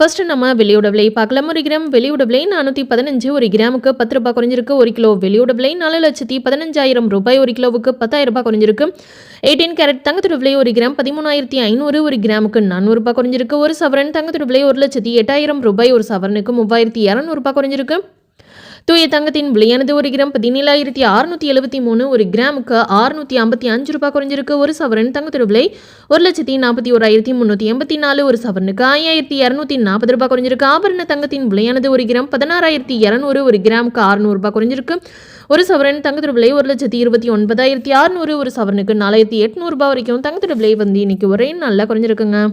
First நம்ம வெளியோட விலை பார்க்கலாம் ஒரு கிராம் வெளியோட விலை நானூற்றி பதினஞ்சு ஒரு கிராமுக்கு பத்து ரூபாய் குறைஞ்சிருக்கு. ஒரு கிலோ வெளியோட விலை நாலு லட்சத்தி பதினஞ்சாயிரம் ரூபாய் ஒரு கிலோவுக்கு பத்தாயிரம் ரூபாய் குறைஞ்சிருக்கு. எயிட்டீன் கேரட் தங்கத்தோட விலை ஒரு கிராம் பதிமூணாயிரத்தி ஐநூறு ஒரு கிராமுக்கு நானூறு ரூபாய் குறைஞ்சிருக்கு. ஒரு சவரன் தங்கத்தோட விலை ஒரு லட்சத்தி எட்டாயிரம் ரூபாய் ஒரு சவரனுக்கு மூவாயிரத்தி இரநூறுபா குறைஞ்சிருக்கு. தூய தங்கத்தின் விலையானது ஒரு கிராம் பதினேழாயிரத்தி அறுநூத்தி எழுபத்தி மூணு ஒரு கிராமுக்கு அறுநூத்தி ஐம்பத்தி அஞ்சு ரூபாய் குறைஞ்சிருக்கு. ஒரு சவரன் தங்கத்தோட விலை ஒரு லட்சத்தி நாற்பத்தி ஓராயிரத்தி முந்நூற்றி எண்பத்தி நாலு ஒரு சவரனுக்கு ஐயாயிரத்தி இரநூத்தி நாற்பது ரூபாய் குறைஞ்சிருக்கு. ஆபரண தங்கத்தின் விலையானது ஒரு கிராம் பதினாறாயிரத்தி இரநூறு ஒரு கிராமுக்கு அறுநூறுபா குறைஞ்சிருக்கு. ஒரு சவரன் தங்கத்தோட விலை ஒரு லட்சத்தி இருபத்தி ஒன்பதாயிரத்தி அறுநூறு ஒரு சவரனுக்கு நாலாயிரத்தி எட்நூறுபா வரைக்கும் தங்கத்தோட விலை வந்து இன்னைக்கு ஒரே நல்லா குறைஞ்சிருக்குங்க.